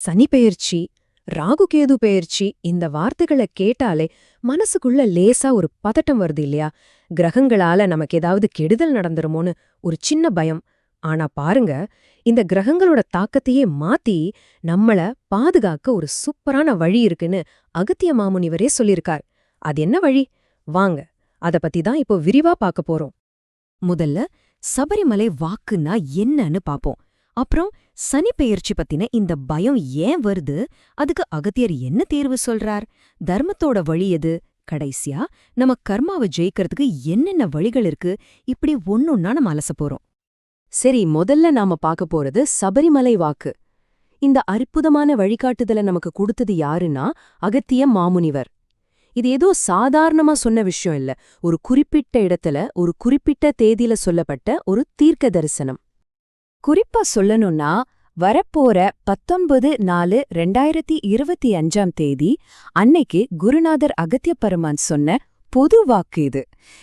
சனி பெயர்ச்சி ராகுகேது பெயர்ச்சி இந்த வார்த்தைகளை கேட்டாலே மனசுக்குள்ள லேசா ஒரு பதட்டம் வருது இல்லையா? கிரகங்களால நமக்கு ஏதாவது கெடுதல் நடந்துருமோன்னு ஒரு சின்ன பயம். ஆனா பாருங்க இந்த கிரகங்களோட தாக்கத்தையே மாத்தி நம்மள பாதுகாக்க ஒரு சூப்பரான வழி இருக்குன்னு அகத்திய மாமுனிவரே சொல்லியிருக்கார். அது என்ன வழி? வாங்க அத பத்தி தான் இப்போ விரிவா பார்க்க போறோம். முதல்ல சபரிமலை வாக்குன்னா என்னன்னு பாப்போம் அப்புறம் சனி பெயர்ச்சி பத்தின இந்த பயம் ஏன் வருது? அதுக்கு அகத்தியர் என்ன தேர்வு சொல்றார்? தர்மத்தோட வழி எது? கடைசியா நம்ம கர்மாவை ஜெயிக்கிறதுக்கு என்னென்ன வழிகள் இருக்கு? இப்படி ஒன்னொன்னா நம்ம அலச போறோம். சரி முதல்ல நாம பார்க்க போறது சபரிமலை வாக்கு. இந்த அற்புதமான வழிகாட்டுதலை நமக்கு கொடுத்தது யாருன்னா அகத்திய மாமுனிவர். இது ஏதோ சாதாரணமா சொன்ன விஷயம் இல்ல. ஒரு குறிப்பிட்ட இடத்துல ஒரு குறிப்பிட்ட தேதியில சொல்லப்பட்ட ஒரு தீர்க்க தரிசனம். குறிப்பா சொல்லணும்னா வரப்போற பத்தொன்பது நாலு ரெண்டாயிரத்தி இருபத்தி அஞ்சாம் தேதி அன்னைக்கு குருநாதர் அகத்திய பரமான் சொன்ன பொது வாக்கு இது.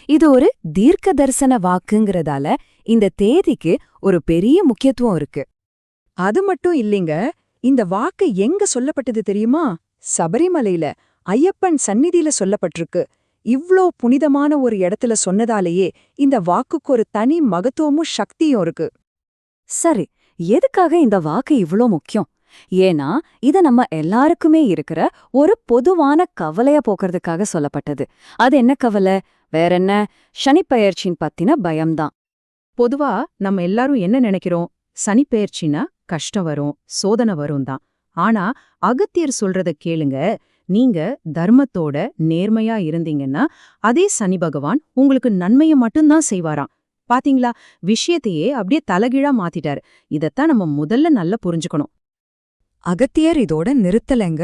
இது ஒரு தீர்க்க தரிசன வாக்குங்கிறதால இந்த தேதிக்கு ஒரு பெரிய முக்கியத்துவம் இருக்கு. அது மட்டும் இல்லைங்க இந்த வாக்கு எங்க சொல்லப்பட்டது தெரியுமா? சபரிமலையில ஐயப்பன் சந்நிதியில சொல்லப்பட்டிருக்கு. இவ்ளோ புனிதமான ஒரு இடத்துல சொன்னதாலேயே இந்த வாக்குக்கு ஒரு தனி மகத்துவமும் சக்தியும் இருக்கு. சரி எதுக்காக இந்த வாக்கு இவ்ளோ முக்கியம்? ஏன்னா இது நம்ம எல்லாருக்குமே இருக்கிற ஒரு பொதுவான கவலைய போக்குறதுக்காக சொல்லப்பட்டது. அது என்ன கவலை? வேறென்ன சனிப்பெயர்ச்சின் பத்தின பயம்தான். பொதுவா நம்ம எல்லாரும் என்ன நினைக்கிறோம்? சனிப்பெயர்ச்சினா கஷ்டம் வரும் சோதனை வரும் தான் ஆனா அகத்தியர் சொல்றத கேளுங்க. நீங்க தர்மத்தோட நேர்மையா இருந்தீங்கன்னா அதே சனி பகவான் உங்களுக்கு நன்மைய மட்டும்தான் செய்வாராம். பாத்தீங்களா? விஷயத்தையே அப்படியே தலகீழா மாத்திட்டாரு. இதத்தான் நம்ம முதல்ல நல்லா புரிஞ்சுக்கணும். அகத்தியர் இதோட நிறுத்தலைங்க.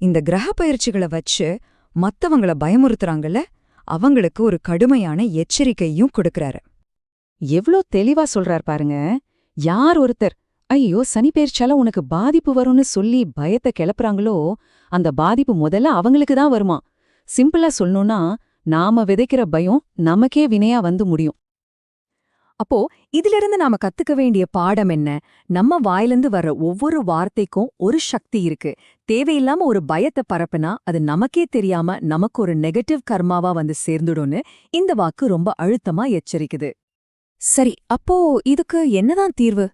இந்த கிரக பயிற்சிகளை வச்சு மத்தவங்கள பயமுறுத்துறாங்கல்ல அவங்களுக்கு ஒரு கடுமையான எச்சரிக்கையும் கொடுக்கறாரு. எவ்ளோ தெளிவா சொல்றார் பாருங்க. யார் ஒருத்தர் ஐயோ சனி பெயர்ச்சால உனக்கு பாதிப்பு வரும்னு சொல்லி பயத்தை கிளப்புறாங்களோ அந்த பாதிப்பு முதல்ல அவங்களுக்கு தான் வருமா? சிம்பிளா சொல்லணும்னா நாம விதைக்கிற பயம் நமக்கே வினையா வந்து முடியும். அப்போ இதிலிருந்து நாம கத்துக்க வேண்டிய பாடம் என்ன? நம்ம வாயிலிருந்து வர்ற ஒவ்வொரு வார்த்தைக்கும் ஒரு சக்தி இருக்கு. தேவையில்லாம ஒரு பயத்தை பரப்புனா அது நமக்கே தெரியாம நமக்கு ஒரு நெகட்டிவ் கர்மாவா வந்து சேர்ந்துடும்னு இந்த வாக்கு ரொம்ப அழுத்தமா எச்சரிக்குது. சரி அப்போ இதுக்கு என்னதான் தீர்வு?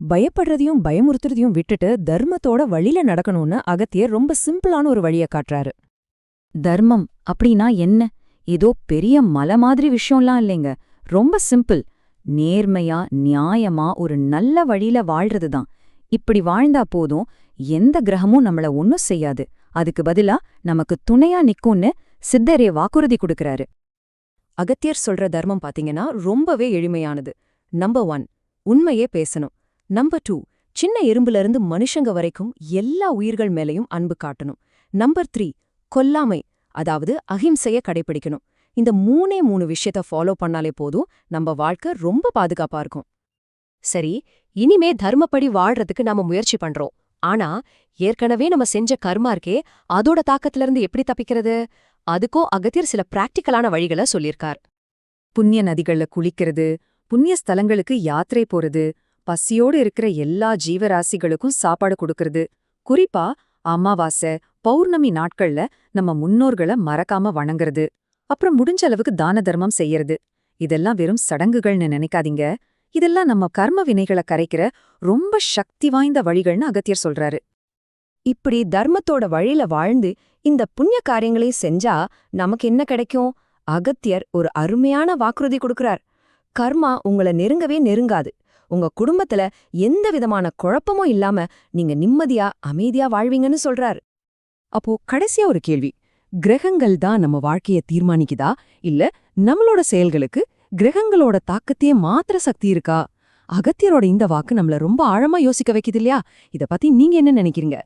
பயப்படுறதையும் பயமுறுத்துறதையும் விட்டுட்டு தர்மத்தோட வழியில நடக்கணும்னு அகத்தியர் ரொம்ப சிம்பிளான ஒரு வழிய காட்டுறாரு. தர்மம் அப்படின்னா என்ன? ஏதோ பெரிய மலை மாதிரி விஷயம்லாம் இல்லைங்க. ரொம்ப சிம்பிள். நேர்மையா நியாயமா ஒரு நல்ல வழியில வாழ்றது தான் இப்படி வாழ்ந்தா போதும் எந்த கிரகமும் நம்மள ஒன்னும் செய்யாது. அதுக்கு பதிலா நமக்கு துணையா நிக்கும்னு சித்தரே வாக்குறுதி கொடுக்கறாரு. அகத்தியர் சொல்ற தர்மம் பாத்தீங்கன்னா ரொம்பவே எளிமையானது. நம்பர் ஒன் உண்மையே பேசணும். நம்பர் டூ சின்ன எறும்புல இருந்து மனுஷங்க வரைக்கும் எல்லா உயிர்கள் மேலயும் அன்பு காட்டணும். நம்பர் த்ரீ கொல்லாமை அதாவது அஹிம்சைய கடைபிடிக்கணும் இந்த மூணே மூணு விஷயத்த ஃபாலோ பண்ணாலே போதும் நம்ம வாழ்க்கை ரொம்ப பாதுகாப்பா இருக்கும். சரி இனிமே தர்மப்படி வாழ்றதுக்கு நாம முயற்சி பண்றோம். ஆனா ஏற்கனவே நம்ம செஞ்ச கர்மா இருக்கே அதோட தாக்கத்துல இருந்து எப்படி தப்பிக்கிறது? அதுக்கோ அகத்தியர் சில பிராக்டிக்கலான வழிகளை சொல்லியிருக்கார். புண்ணிய நதிகள்ல குளிக்கிறது புண்ணிய ஸ்தலங்களுக்கு யாத்திரை போறது பசியோடு இருக்கிற எல்லா ஜீவராசிகளுக்கும் சாப்பாடு கொடுக்கறது. குறிப்பா அமாவாசை பௌர்ணமி நாட்கள்ல நம்ம முன்னோர்களை மறக்காம வணங்குறது. அப்புறம் முடிஞ்ச அளவுக்கு தான தர்மம் செய்யறது. இதெல்லாம் வெறும் சடங்குகள்னு நினைக்காதீங்க. இதெல்லாம் நம்ம கர்ம வினைகளை கரைக்கிற ரொம்ப சக்தி வாய்ந்த வழிகள்னு அகத்தியர் சொல்றாரு. இப்படி தர்மத்தோட வழியில வாழ்ந்து இந்த புண்ணிய காரியங்களையும் செஞ்சா நமக்கு என்ன கிடைக்கும்? அகத்தியர் ஒரு அருமையான வாக்குறுதி கொடுக்கிறார். கர்மா உங்கள நெருங்கவே நெருங்காது. உங்க குடும்பத்துல எந்த விதமான குழப்பமும் இல்லாம நீங்க நிம்மதியா அமைதியா வாழ்வீங்கன்னு சொல்றார். அப்போ கடைசியா ஒரு கேள்வி. கிரகங்கள் தான் நம்ம வாழ்க்கைய தீர்மானிக்குதா? இல்ல நம்மளோட செயல்களுக்கு கிரகங்களோட தாக்கத்தையே மாத்திர சக்தி இருக்கா? அகத்தியரோட இந்த வாக்கு நம்மள ரொம்ப ஆழமா யோசிக்க வைக்குது இல்லையா? இத பத்தி நீங்க என்ன நினைக்கிறீங்க?